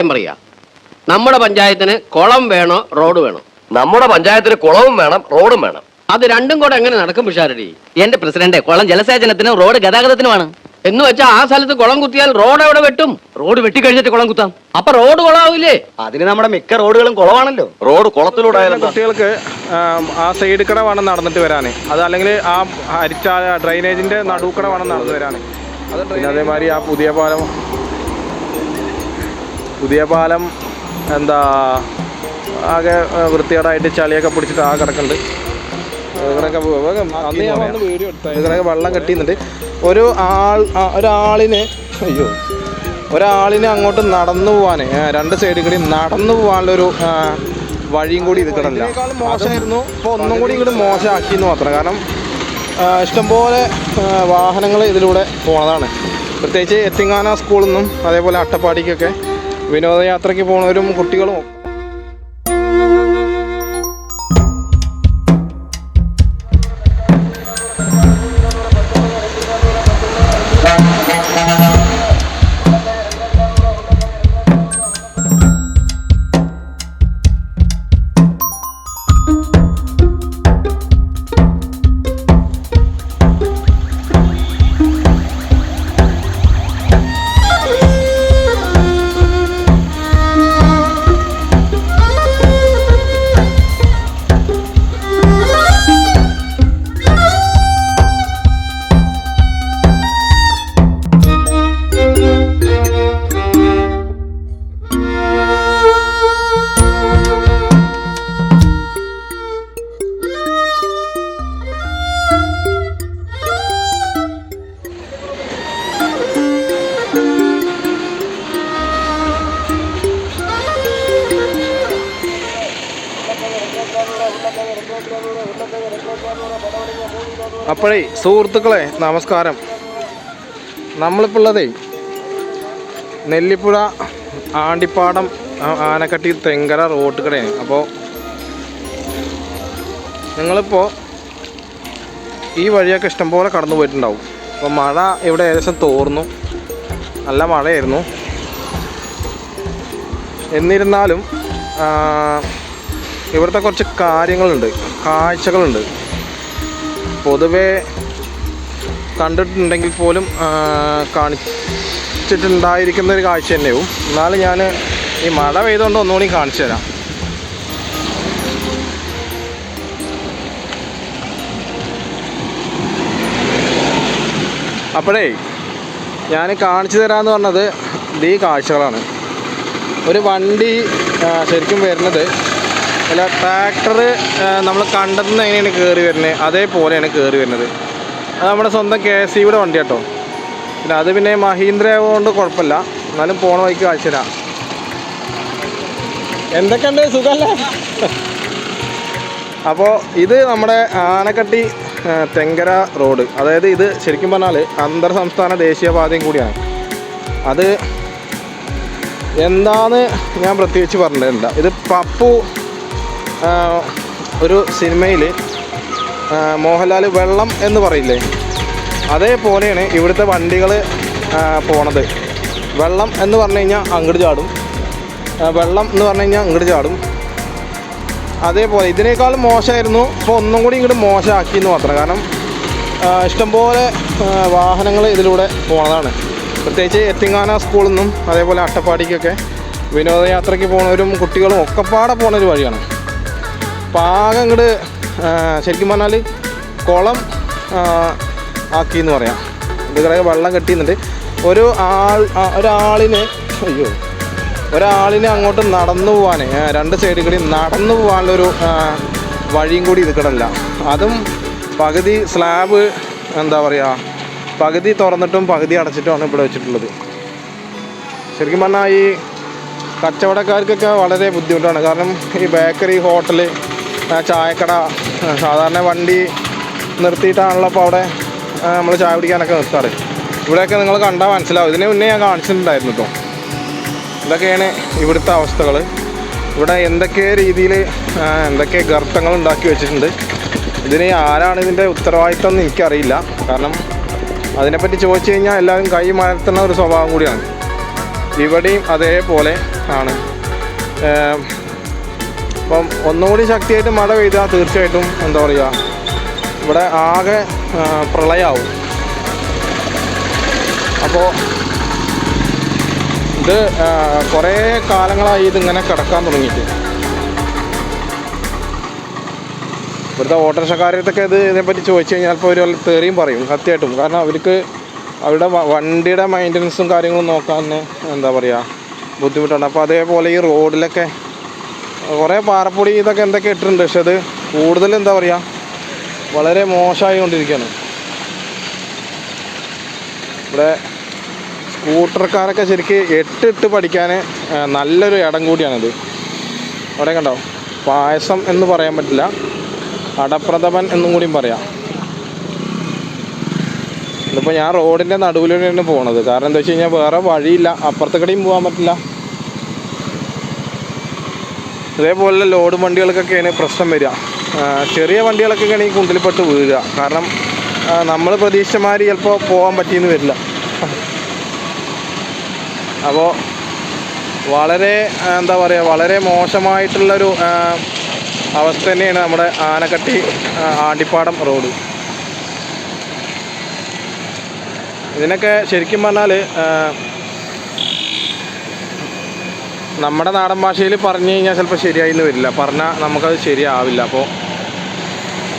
കാര്യം പറയാ. നമ്മുടെ പഞ്ചായത്തിന് കുളം വേണോ റോഡ് വേണോ? നമ്മുടെ പഞ്ചായത്തിന് കുളവും വേണം റോഡും വേണം. അത് രണ്ടും കൂടെ എങ്ങനെ നടക്കും പിഷാരടി? എന്റെ പ്രസിഡന്റ് കുളം ജലസേചനത്തിനും റോഡ് ഗതാഗതത്തിനുമാണ്. എന്ന് വെച്ചാൽ ആ സ്ഥലത്ത് കുളം കുത്തിയാൽ റോഡ് എവിടെ വെട്ടും? റോഡ് വെട്ടി വെട്ടിക്കഴിഞ്ഞിട്ട് കുളം കുത്താം. അപ്പൊ റോഡ് കുളമാവില്ലേ? അതിന് നമ്മുടെ മിക്ക റോഡുകളും കുളമാണല്ലോ. റോഡ് കുളത്തിലൂടെ ആയാലും കുട്ടികൾക്ക് ആം, ആ സൈഡ് കൂടെ വേണം നടന്നിട്ട് വരാനേ. അത് അല്ലെങ്കിൽ ആ അരിച്ച ഡ്രൈനേജിന്റെ നടുക്കട കൂടെ വേണം നടന്നു വരാനേ. അത് പിന്നെ അതേമാതിരി ആ പുതിയ പാലം പുതിയ പാലം എന്താ ആകെ വൃത്തികേടായിട്ട് ചളിയൊക്കെ പിടിച്ചിട്ട് ആ കിടക്കുന്നുണ്ട്. അന്ന് ഞാൻ വന്ന് വീഡിയോ വെള്ളം കെട്ടിയുന്നുണ്ട് ഒരു ആൾ ഒരാളിന് അയ്യോ ഒരാളിന് അങ്ങോട്ട് നടന്നു പോവാന് രണ്ട് സൈഡിൽ കൂടി നടന്നു പോകാനുള്ളൊരു ഒരു വഴിയും കൂടി ഇത് കിടന്നില്ല. മോശമായിരുന്നു. ഇപ്പോൾ ഒന്നും കൂടി ഇങ്ങോട്ട് മോശമാക്കി എന്ന് മാത്രം. കാരണം ഇഷ്ടംപോലെ വാഹനങ്ങൾ ഇതിലൂടെ പോണതാണ്. പ്രത്യേകിച്ച് എത്തിങ്ങാന സ്കൂളിൽ നിന്നും അതേപോലെ അട്ടപ്പാടിക്കൊക്കെ വിനോദയാത്രയ്ക്ക് പോകുന്നവരും കുട്ടികളും അപ്പോഴേ സുഹൃത്തുക്കളെ നമസ്കാരം. നമ്മളിപ്പോൾ ഉള്ളതേ നെല്ലിപ്പുഴ ആണ്ടിപ്പാടം ആനക്കട്ടി തെങ്കര റോഡ് കടയാണ്. അപ്പോൾ നിങ്ങളിപ്പോൾ ഈ വഴിയൊക്കെ ഇഷ്ടംപോലെ കടന്നു പോയിട്ടുണ്ടാവും. അപ്പോൾ മഴ ഇവിടെ ഏകദേശം തോർന്നു. നല്ല മഴയായിരുന്നു. എന്നിരുന്നാലും ഇവിടുത്തെ കുറച്ച് കാര്യങ്ങളുണ്ട് കാഴ്ചകളുണ്ട്. പൊതുവെ കണ്ടിട്ടുണ്ടെങ്കിൽ പോലും കാണിച്ചിട്ടുണ്ടായിരിക്കുന്ന ഒരു കാഴ്ച തന്നെയാവും എന്നാലും ഞാൻ ഈ മഴ പെയ്തുകൊണ്ട് ഒന്നുകൂടി കാണിച്ചു തരാം. അപ്പോഴേ ഞാൻ കാണിച്ചു തരാമെന്ന് പറഞ്ഞത് ഈ കാഴ്ചകളാണ്. ഒരു വണ്ടി ശരിക്കും വരുന്നത് അല്ല ട്രാക്ടർ നമ്മൾ കണ്ടെത്തുന്ന എങ്ങനെയാണ് കയറി വരുന്നത് അതേപോലെയാണ് കയറി വരുന്നത്. അത് നമ്മുടെ സ്വന്തം കെ എസ് സിയുടെ വണ്ടി കേട്ടോ പിന്നെ അത് പിന്നെ മഹീന്ദ്ര ആയതുകൊണ്ട് കുഴപ്പമില്ല. എന്നാലും പോണ വഴിക്ക് കാഴ്ച തരാം. എന്തൊക്കെയുണ്ട്? സുഖമല്ലേ അപ്പോൾ ഇത് നമ്മുടെ ആനക്കട്ടി തെങ്കര റോഡ്. അതായത് ഇത് ശരിക്കും പറഞ്ഞാൽ അന്തർ സംസ്ഥാന ദേശീയപാതയും കൂടിയാണ്. അത് എന്താന്ന് ഞാൻ പ്രത്യേകിച്ച് പറഞ്ഞിട്ടില്ല. ഇത് പപ്പു ഒരു സിനിമയിൽ മോഹൻലാൽ വെള്ളം എന്ന് പറയില്ലേ? അതേപോലെയാണ് ഇവിടുത്തെ വണ്ടികൾ പോണത്. വെള്ളം എന്ന് പറഞ്ഞു കഴിഞ്ഞാൽ അങ്ങോട്ട് ചാടും. വെള്ളം എന്ന് പറഞ്ഞു കഴിഞ്ഞാൽ അങ്ങോട്ട് ചാടും. അതേപോലെ ഇതിനേക്കാളും മോശമായിരുന്നു അപ്പോൾ ഒന്നും കൂടി ഇങ്ങോട്ട് മോശമാക്കി എന്ന് മാത്രം. കാരണം ഇഷ്ടംപോലെ വാഹനങ്ങൾ ഇതിലൂടെ പോണതാണ്. പ്രത്യേകിച്ച് എത്തിങ്ങാന സ്കൂളിൽ നിന്നും അതേപോലെ അട്ടപ്പാടിക്കൊക്കെ വിനോദയാത്രയ്ക്ക് പോകുന്നവരും കുട്ടികളും ഒക്കെപ്പാടെ പോകുന്ന ഒരു വഴിയാണ്. ആകെ ഇങ്ങോട്ട് ശരിക്കും പറഞ്ഞാൽ കുളം ആക്കി എന്ന് പറയാം. ഇത് വെള്ളം കെട്ടിയുന്നുണ്ട് ഒരു ആൾ ഒരാളിന് അയ്യോ ഒരാളിന് അങ്ങോട്ട് നടന്നു പോകാൻ രണ്ട് കൂടി നടന്നു പോകാനുള്ളൊരു വഴിയും കൂടി ഇത് കിടല്ല അതും പകുതി സ്ലാബ് എന്താ പറയുക പകുതി തുറന്നിട്ടും പകുതി അടച്ചിട്ടുമാണ് ഇവിടെ വെച്ചിട്ടുള്ളത്. ശരിക്കും പറഞ്ഞാൽ ഈ കച്ചവടക്കാർക്കൊക്കെ വളരെ ബുദ്ധിമുട്ടാണ്. കാരണം ഈ ബേക്കറി ഹോട്ടൽ ചായക്കട സാധാരണ വണ്ടി നിർത്തിയിട്ടാണല്ലോ അപ്പോൾ അവിടെ നമ്മൾ ചായ പിടിക്കാനൊക്കെ നിർത്താറ്. ഇവിടെയൊക്കെ നിങ്ങൾ കണ്ടാൽ മനസ്സിലാവും. ഇതിന് മുന്നേ ഞാൻ കാണിച്ചിട്ടുണ്ടായിരുന്നു കേട്ടോ ഇതൊക്കെയാണ് ഇവിടുത്തെ അവസ്ഥകൾ ഇവിടെ എന്തൊക്കെ രീതിയിൽ എന്തൊക്കെ ഗർത്തങ്ങൾ ഉണ്ടാക്കി വെച്ചിട്ടുണ്ട്. ഇതിന് ആരാണ് ഇതിന്റെ ഉത്തരവാദിത്തം എന്ന് എനിക്കറിയില്ല. കാരണം അതിനെപ്പറ്റി ചോദിച്ചു കഴിഞ്ഞാൽ എല്ലാവരും കൈ മലർത്തുന്ന ഒരു സ്വഭാവം കൂടിയാണ്. ഇവിടെയും അതേപോലെ ആണ്. അപ്പം ഒന്നുകൂടി ശക്തിയായിട്ട് മഴ പെയ്താൽ തീർച്ചയായിട്ടും എന്താ പറയുക ഇവിടെ ആകെ പ്രളയമാവും അപ്പോൾ ഇത് കുറേ കാലങ്ങളായി ഇതിങ്ങനെ കിടക്കാൻ തുടങ്ങിയിട്ട്. ഇവിടുത്തെ ഓട്ടോറിക്ഷക്കാരത്തൊക്കെ ഇത് ഇതിനെപ്പറ്റി ചോദിച്ചു കഴിഞ്ഞാൽ ഇപ്പോൾ ഒരു തേറിയും പറയും സത്യമായിട്ടും. കാരണം അവർക്ക് അവരുടെ വണ്ടിയുടെ മെയിന്റനൻസും കാര്യങ്ങളും നോക്കാൻ തന്നെ എന്താ പറയുക ബുദ്ധിമുട്ടാണ്. അപ്പോൾ അതേപോലെ ഈ റോഡിലൊക്കെ കുറേ പാറപ്പൊടി ഇതൊക്കെ എന്തൊക്കെ ഇട്ടിട്ടുണ്ട്. പക്ഷെ അത് കൂടുതൽ എന്താ പറയുക വളരെ മോശമായി കൊണ്ടിരിക്കുകയാണ് ഇവിടെ സ്കൂട്ടർക്കാരൊക്കെ ശരിക്ക് എട്ടിട്ട് പഠിക്കാൻ നല്ലൊരു ഇടം കൂടിയാണിത്. അവിടെ കണ്ടോ? പായസം എന്ന് പറയാൻ പറ്റില്ല. അടപ്രഥമൻ എന്നും കൂടിയും പറയാം. ഇതിപ്പോൾ ഞാൻ റോഡിന്റെ നടുവിലൂടെയാണ് പോണത്. കാരണം എന്താ വെച്ച് കഴിഞ്ഞാൽ വേറെ വഴിയില്ല. അപ്പുറത്തെ കടയും പോകാൻ പറ്റില്ല. ഇതേപോലെ ലോഡ് വണ്ടികൾക്കൊക്കെയാണ് പ്രശ്നം വരിക. ചെറിയ വണ്ടികളൊക്കെ ആണെങ്കിൽ കുണ്ടിൽപ്പെട്ട് വീഴുക. കാരണം നമ്മൾ പ്രതീക്ഷമാർ ചിലപ്പോൾ പോകാൻ പറ്റിയെന്ന് വരില്ല. അപ്പോൾ വളരെ എന്താ പറയുക വളരെ മോശമായിട്ടുള്ളൊരു അവസ്ഥ തന്നെയാണ് നമ്മുടെ ആനക്കട്ടി ആണ്ടിപ്പാടം റോഡ്. ഇതിനൊക്കെ ശരിക്കും പറഞ്ഞാൽ നമ്മുടെ നാടൻ ഭാഷയിൽ പറഞ്ഞു കഴിഞ്ഞാൽ ചിലപ്പോൾ ശരിയായിന്ന് വരില്ല. പറഞ്ഞാൽ നമുക്കത് ശരിയാവില്ല. അപ്പോൾ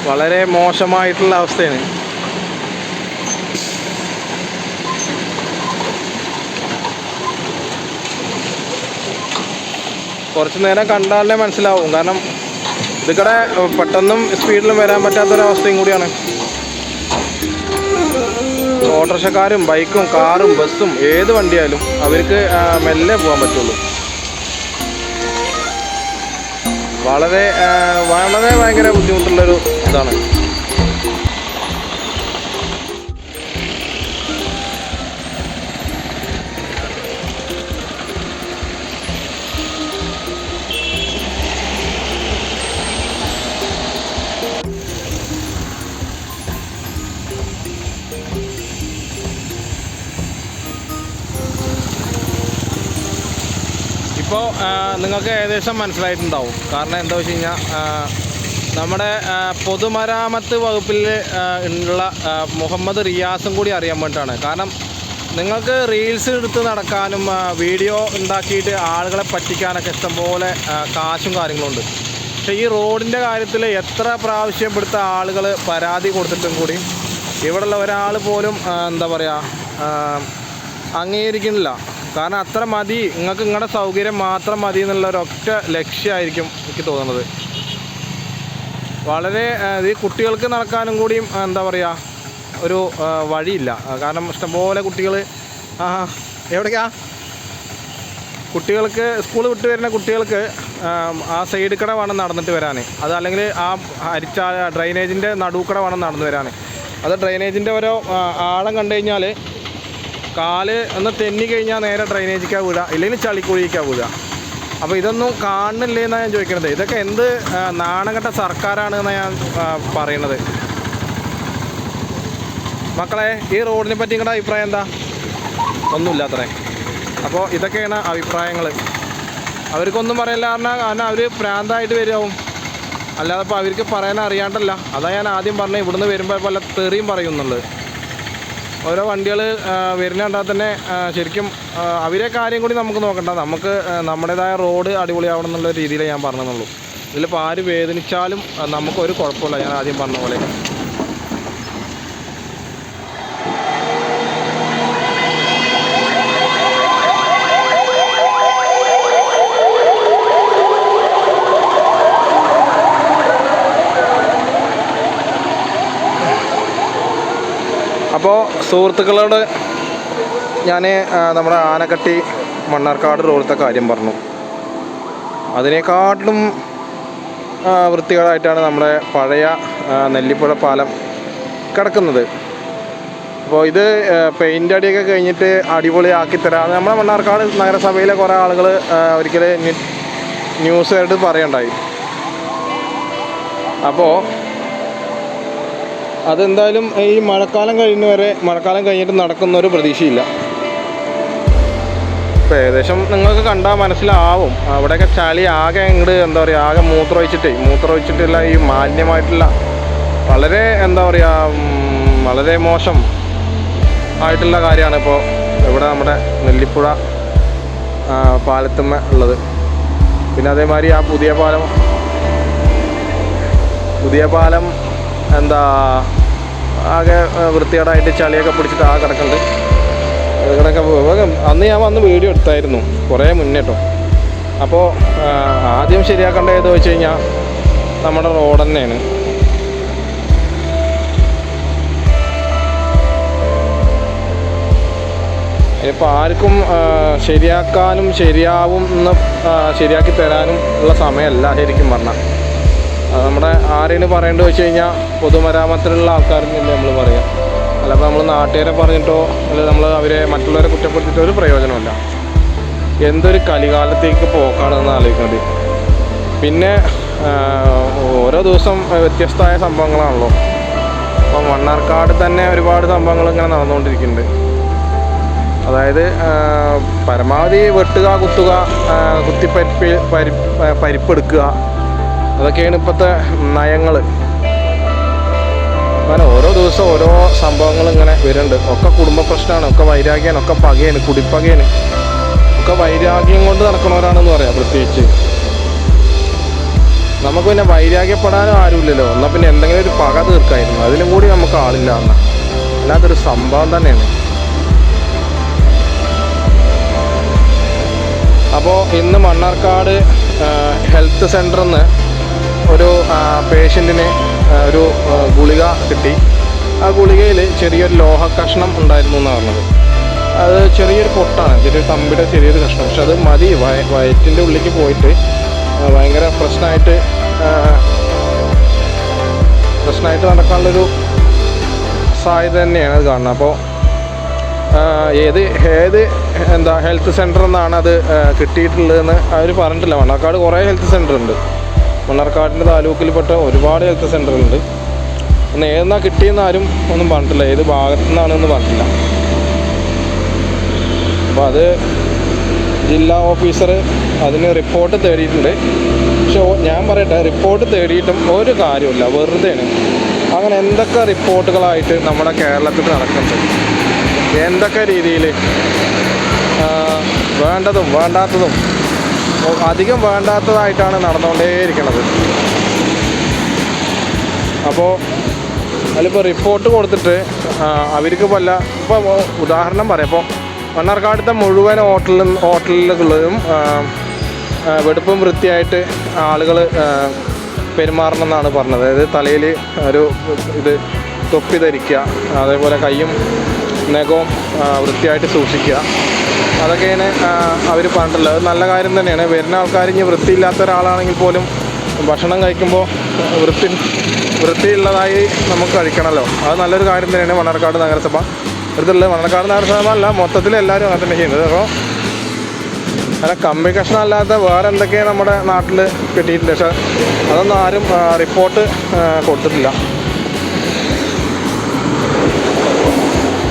വളരെ മോശമായിട്ടുള്ള അവസ്ഥയാണ്. കുറച്ച് നേരം കണ്ടാലേ മനസ്സിലാവും. കാരണം ഇതിക്കടെ പെട്ടെന്നും സ്പീഡിലും വരാൻ പറ്റാത്തൊരവസ്ഥയും കൂടിയാണ്. ഓട്ടോറിക്ഷക്കാരും ബൈക്കും കാറും ബസ്സും ഏത് വണ്ടിയായാലും അവർക്ക് മെല്ലെ പോകാൻ പറ്റുള്ളൂ. വളരെ വളരെ ഭയങ്കര ബുദ്ധിമുട്ടുള്ളൊരു ഇതാണ്. നിങ്ങൾക്ക് ഏകദേശം മനസ്സിലായിട്ടുണ്ടാവും. കാരണം എന്താ വെച്ച് കഴിഞ്ഞാൽ നമ്മുടെ പൊതുമരാമത്ത് വകുപ്പിൽ ഉള്ള മുഹമ്മദ് റിയാസും കൂടി അറിയാൻ വേണ്ടിയിട്ടാണ്. കാരണം നിങ്ങൾക്ക് റീൽസ് എടുത്ത് നടക്കാനും വീഡിയോ ഉണ്ടാക്കിയിട്ട് ആളുകളെ പറ്റിക്കാനൊക്കെ ഇഷ്ടംപോലെ കാശും കാര്യങ്ങളുണ്ട് പക്ഷേ ഈ റോഡിന്റെ കാര്യത്തിൽ എത്ര പ്രാവശ്യം ഇവിടുത്ത ആളുകൾ പരാതി കൊടുത്തിട്ടും കൂടി ഇവിടെയുള്ള ഒരാൾ പോലും എന്താ പറയുക അംഗീകരിക്കുന്നില്ല. കാരണം അത്ര മതി നിങ്ങൾക്ക് നിങ്ങളുടെ സൗകര്യം മാത്രം മതി എന്നുള്ള ഒരൊറ്റ ലക്ഷ്യമായിരിക്കും എനിക്ക് തോന്നുന്നത്. വളരെ ഈ കുട്ടികൾക്ക് നടക്കാനും കൂടിയും എന്താ പറയുക ഒരു വഴിയില്ല. കാരണം ഇഷ്ടംപോലെ കുട്ടികൾ എവിടേക്കാ? കുട്ടികൾക്ക് സ്കൂൾ വിട്ട് വരുന്ന കുട്ടികൾക്ക് ആ, സൈഡ് കട വേണം നടന്നിട്ട് വരാൻ അത് അല്ലെങ്കിൽ ആ അരിച്ച ഡ്രൈനേജിന്റെ നടുക്കട വേണം നടന്നു വരാൻ അത് ഡ്രൈനേജിന്റെ ഓരോ ആഴം കണ്ടു കഴിഞ്ഞാൽ കാൽ ഒന്ന് തെന്നി കഴിഞ്ഞാൽ നേരെ ഡ്രൈനേജിക്കാ വീഴുക ഇല്ലെങ്കിൽ ചളിക്കുഴിക്കാ വീഴുക അപ്പോൾ ഇതൊന്നും കാണുന്നില്ലേ എന്നാണ് ഞാൻ ചോദിക്കുന്നത് ഇതൊക്കെ എന്ത് നാണകട്ട സർക്കാരാണ് എന്നാണ് ഞാൻ പറയുന്നത് മക്കളെ ഈ റോഡിനെ പറ്റി നിങ്ങളുടെ അഭിപ്രായം എന്താ? ഒന്നുമില്ല അത്രേ അപ്പോൾ ഇതൊക്കെയാണ് അഭിപ്രായങ്ങൾ അവർക്കൊന്നും പറയില്ല. പറഞ്ഞാൽ കാരണം അവർ പ്രാന്തായിട്ട് വരികയാവും അല്ലാതെ ഇപ്പോൾ അവർക്ക് പറയാൻ അറിയാണ്ടല്ല. അതാ ഞാൻ ആദ്യം പറഞ്ഞത് ഇവിടുന്ന് വരുമ്പോൾ പല തെറിയും പറയുന്നുള്ളത് ഓരോ വണ്ടികൾ വരുന്ന കണ്ടാൽ തന്നെ ശരിക്കും അവരെ കാര്യം കൂടി നമുക്ക് നോക്കണ്ട. നമുക്ക് നമ്മുടേതായ റോഡ് അടിപൊളിയാവണം എന്നുള്ള രീതിയിൽ ഞാൻ പറഞ്ഞതുള്ളൂ ഇതിലിപ്പോൾ ആര് വേദനിച്ചാലും നമുക്കൊരു കുഴപ്പമില്ല. ഞാൻ ആദ്യം പറഞ്ഞ പോലെ. അപ്പോൾ സുഹൃത്തുക്കളോട് ഞാൻ നമ്മുടെ ആനക്കട്ടി മണ്ണാർക്കാട് റോഡത്തെ കാര്യം പറഞ്ഞു. അതിനേക്കാട്ടിലും വൃത്തികളായിട്ടാണ് നമ്മുടെ പഴയ നെല്ലിപ്പുഴ പാലം കിടക്കുന്നത്. അപ്പോൾ ഇത് പെയിന്റ് അടിയൊക്കെ കഴിഞ്ഞിട്ട് അടിപൊളിയാക്കി തരാം നമ്മുടെ മണ്ണാർക്കാട് നഗരസഭയിലെ കുറേ ആളുകൾ ന്യൂസ് ആയിട്ട് പറയണ്ടായി. അപ്പോൾ അതെന്തായാലും ഈ മഴക്കാലം കഴിയുന്ന വരെ മഴക്കാലം കഴിഞ്ഞിട്ട് നടക്കുന്ന ഒരു പ്രതീക്ഷയില്ല. ഇപ്പം ഏകദേശം നിങ്ങൾക്ക് കണ്ടാൽ മനസ്സിലാവും. അവിടെയൊക്കെ ചളി ആകെ ഇങ്ങോട്ട് എന്താ പറയുക ആകെ മൂത്രമൊഴിച്ചിട്ടേ. മൂത്രമൊഴിച്ചിട്ടുള്ള ഈ മാലിന്യമായിട്ടുള്ള വളരെ എന്താ പറയുക വളരെ മോശം ആയിട്ടുള്ള കാര്യമാണ് ഇപ്പോൾ ഇവിടെ നമ്മുടെ നെല്ലിപ്പുഴ പാലത്തുമ്മ ഉള്ളത്. പിന്നെ അതേമാതിരി ആ പുതിയ പാലം പുതിയ പാലം എന്താ ആകെ വൃത്തികേടായിട്ട് ചളിയൊക്കെ പിടിച്ചിട്ട് ആ കിടക്കുന്നുണ്ട് കിടക്ക അന്ന് ഞാൻ വന്ന് വീഡിയോ എടുത്തായിരുന്നു കുറേ മുന്നേട്ടോ അപ്പോൾ ആദ്യം ശരിയാക്കേണ്ടത് ഏതെന്ന് വെച്ച് കഴിഞ്ഞാൽ നമ്മുടെ റോഡ് തന്നെയാണ്. ഇപ്പോൾ ആർക്കും ശരിയാക്കാനും ശരിയാവും എന്ന് ശരിയാക്കി തരാനും ഉള്ള സമയമല്ല ശരിക്കും പറഞ്ഞാൽ നമ്മുടെ ആരെയാണ് പറയേണ്ടത് വെച്ച് കഴിഞ്ഞാൽ പൊതുമരാമത്തിലുള്ള ആൾക്കാരെന്നല്ലേ നമ്മൾ പറയാം. അല്ലപ്പോൾ നമ്മൾ നാട്ടുകാരെ പറഞ്ഞിട്ടോ അല്ലെങ്കിൽ നമ്മൾ അവരെ മറ്റുള്ളവരെ കുറ്റപ്പെടുത്തിയിട്ടോ ഒരു പ്രയോജനമില്ല എന്തൊരു കലികാലത്തേക്ക് പോക്കാണെന്ന് ആലോചിക്കുന്നത് പിന്നെ ഓരോ ദിവസം വ്യത്യസ്തമായ സംഭവങ്ങളാണല്ലോ. അപ്പം മണ്ണാർക്കാട് തന്നെ ഒരുപാട് സംഭവങ്ങൾ ഇങ്ങനെ നടന്നുകൊണ്ടിരിക്കുന്നുണ്ട്. അതായത് പരമാവധി വെട്ടുക കുത്തുക ആ, കുത്തിപ്പരിപ്പ് പരി പരിപ്പെടുക്കുക അതൊക്കെയാണ് ഇപ്പോഴത്തെ നയങ്ങൾ അങ്ങനെ ഓരോ ദിവസവും ഓരോ സംഭവങ്ങൾ ഇങ്ങനെ വരുന്നുണ്ട്. ഒക്കെ കുടുംബ പ്രശ്നമാണ് ഒക്കെ വൈരാഗ്യമാണ് ഒക്കെ പകയാണ് കുടിപ്പകയാണ്. ഒക്കെ വൈരാഗ്യം കൊണ്ട് നടക്കുന്നവരാണെന്ന് പറയാം പ്രത്യേകിച്ച്. നമുക്ക് പിന്നെ വൈരാഗ്യപ്പെടാനും ആരുമില്ലല്ലോ. എന്നാൽ പിന്നെ എന്തെങ്കിലും ഒരു പക തീർക്കായിരുന്നു. അതിലും കൂടി നമുക്ക് ആളില്ല എന്ന. അല്ലാത്തൊരു സംഭവം തന്നെയാണ്. അപ്പോൾ ഇന്ന് മണ്ണാർക്കാട് ഹെൽത്ത് സെന്ററിൽ നിന്ന് ഒരു പേഷ്യന്റിന് ഒരു ഗുളിക കിട്ടി. ആ ഗുളികയിൽ ചെറിയൊരു ലോഹ കഷ്ണം ഉണ്ടായിരുന്നു എന്ന് പറഞ്ഞത്. അത് ചെറിയൊരു പൊട്ടാണ്. ചെറിയൊരു കമ്പിയുടെ ചെറിയൊരു കഷ്ണം. പക്ഷെ അത് മതി. വയ വയറ്റിന്റെ ഉള്ളിലേക്ക് പോയിട്ട് ഭയങ്കര പ്രശ്നമായിട്ട് പ്രശ്നമായിട്ട് നടക്കാനുള്ളൊരു സാധ്യത തന്നെയാണ് അത് കാണുന്നത്. അപ്പോൾ ഏത് ഏത് എന്താ ഹെൽത്ത് സെന്ററിൽ നിന്നാണ് അത് കിട്ടിയിട്ടുള്ളതെന്ന് അവർ പറഞ്ഞിട്ടില്ല. മണ്ണാക്കാട് കുറേ ഹെൽത്ത് സെന്റർ ഉണ്ട് മണ്ണാർക്കാടിന്റെ താലൂക്കിൽപ്പെട്ട ഒരുപാട് ഹെൽത്ത് സെന്ററുകളുണ്ട്. ഒന്ന് ഏതെന്നാ കിട്ടിയെന്ന് ആരും ഒന്നും പറഞ്ഞിട്ടില്ല. ഏത് ഭാഗത്തു നിന്നാണെന്ന് പറഞ്ഞിട്ടില്ല. അപ്പോൾ അത് ജില്ലാ ഓഫീസർ അതിന് റിപ്പോർട്ട് തേടിയിട്ടുണ്ട്. പക്ഷെ ഞാൻ പറയട്ടെ റിപ്പോർട്ട് തേടിയിട്ടും ഒരു കാര്യമില്ല വെറുതെയാണ്. അങ്ങനെ എന്തൊക്കെ റിപ്പോർട്ടുകളായിട്ട് നമ്മുടെ കേരളത്തിൽ നടക്കുന്നത് എന്തൊക്കെ രീതിയിൽ വേണ്ടതും വേണ്ടാത്തതും അധികം വേണ്ടാത്തതായിട്ടാണ് നടന്നുകൊണ്ടേയിരിക്കുന്നത് അപ്പോൾ അതിലിപ്പോൾ റിപ്പോർട്ട് കൊടുത്തിട്ട് അവർക്ക് വല്ല ഇപ്പോൾ ഉദാഹരണം പറയാം. ഇപ്പോൾ മണ്ണാർക്കാടത്തെ മുഴുവൻ ഹോട്ടലിൽ ഹോട്ടലുകളിലും വെടുപ്പും വൃത്തിയായിട്ട് ആളുകൾ പെരുമാറണം എന്നാണ് പറഞ്ഞത്. അതായത് തലയിൽ ഒരു ഇത് തൊപ്പി ധരിക്കുക അതേപോലെ കൈയും നഖവും വൃത്തിയായിട്ട് സൂക്ഷിക്കുക. അതൊക്കെയാണ് അവർ പറഞ്ഞിട്ടുള്ളത്. അത് നല്ല കാര്യം തന്നെയാണ്. വരുന്ന ആൾക്കാർ ഇനി വൃത്തിയില്ലാത്ത ഒരാളാണെങ്കിൽ പോലും ഭക്ഷണം കഴിക്കുമ്പോൾ വൃത്തി വൃത്തിയുള്ളതായി നമുക്ക് കഴിക്കണമല്ലോ അത് നല്ലൊരു കാര്യം തന്നെയാണ് മണ്ണാർക്കാട് നഗരസഭ. അടുത്തുള്ള മണ്ണാർക്കാട് നഗരസഭ അല്ല മൊത്തത്തിൽ എല്ലാവരും അങ്ങനെ തന്നെ ചെയ്യുന്നത്. അപ്പോൾ അല്ല കമ്പി കഷ്ണം അല്ലാതെ വേറെ എന്തൊക്കെയാണ് നമ്മുടെ നാട്ടിൽ കിട്ടിയിട്ടുണ്ട്? പക്ഷെ അതൊന്നും ആരും റിപ്പോർട്ട് കൊടുത്തിട്ടില്ല.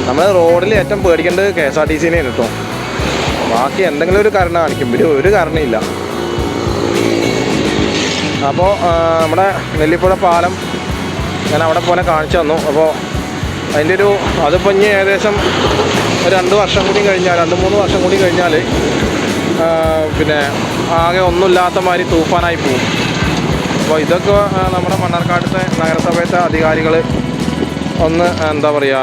നമ്മൾ റോഡിൽ ഏറ്റവും പേടിക്കേണ്ടത് കെ എസ് ആർ ടി സിനെയാണ് കേട്ടോ. ബാക്കി എന്തെങ്കിലും ഒരു കാരണം കാണിക്കും. ഇവർ ഒരു കാരണമില്ല അപ്പോൾ നമ്മുടെ നെല്ലിപ്പുഴ പാലം ഞാൻ അവിടെ പോലെ കാണിച്ചു തന്നു. അപ്പോൾ അതിന്റെ ഒരു അതിപ്പോൾ ഇനി ഏകദേശം രണ്ട് വർഷം കൂടി കഴിഞ്ഞാൽ രണ്ട് മൂന്ന് വർഷം കൂടി കഴിഞ്ഞാൽ പിന്നെ ആകെ ഒന്നുമില്ലാത്ത മാതിരി തൂഫാനായി പോകും അപ്പോൾ ഇതൊക്കെ നമ്മുടെ മണ്ണാർക്കാട്ടത്തെ നഗരസഭയത്തെ അധികാരികൾ ഒന്ന് എന്താ പറയുക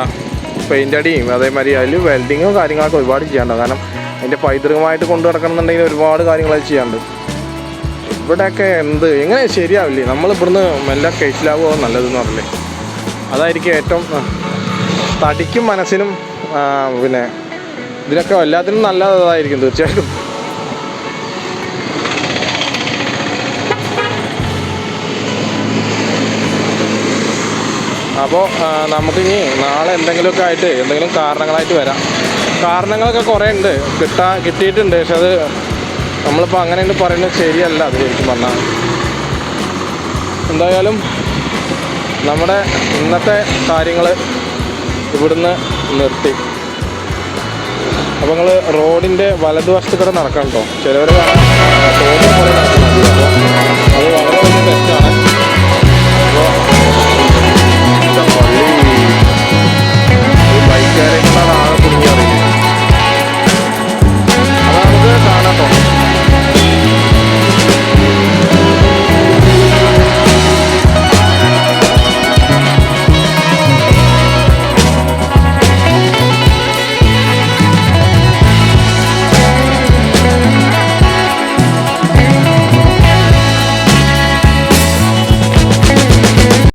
പെയിന്റ് അടിയും അതേമാതിരി അതിൽ വെൽഡിങ്ങും കാര്യങ്ങളൊക്കെ ഒരുപാട് ചെയ്യാനുണ്ടാവും കാരണം അതിന്റെ പൈതൃകമായിട്ട് കൊണ്ടു നടക്കണമെന്നുണ്ടെങ്കിൽ ഒരുപാട് കാര്യങ്ങൾ അത് ചെയ്യാനുണ്ട്. ഇവിടെയൊക്കെ എന്ത് എങ്ങനെ ശരിയാവില്ലേ? നമ്മൾ ഇവിടുന്ന് മെല്ലെ കഴിച്ചിലാവുമോ നല്ലതെന്ന് പറഞ്ഞില്ലേ? അതായിരിക്കും ഏറ്റവും തടിക്കും മനസ്സിനും പിന്നെ ഇതിനൊക്കെ എല്ലാത്തിനും നല്ലതായിരിക്കും തീർച്ചയായിട്ടും. അപ്പോൾ നമുക്കിനി നാളെ എന്തെങ്കിലുമൊക്കെ ആയിട്ട് എന്തെങ്കിലും കാരണങ്ങളായിട്ട് വരാം. കാരണങ്ങളൊക്കെ കുറേ ഉണ്ട് കിട്ടാ കിട്ടിയിട്ടുണ്ട്. പക്ഷെ അത് നമ്മളിപ്പോൾ അങ്ങനെ പറയുന്നത് ശരിയല്ല അത് ശരിക്കും പറഞ്ഞാൽ. എന്തായാലും നമ്മുടെ ഇന്നത്തെ കാര്യങ്ങൾ ഇവിടുന്ന് നിർത്തി. അപ്പോൾ നിങ്ങൾ റോഡിന്റെ വലതുവശത്ത് കൂടെ നടക്കണം കേട്ടോ ചിലവർ കാണാൻ അത് വളരെ വലിയ തെറ്റാണ്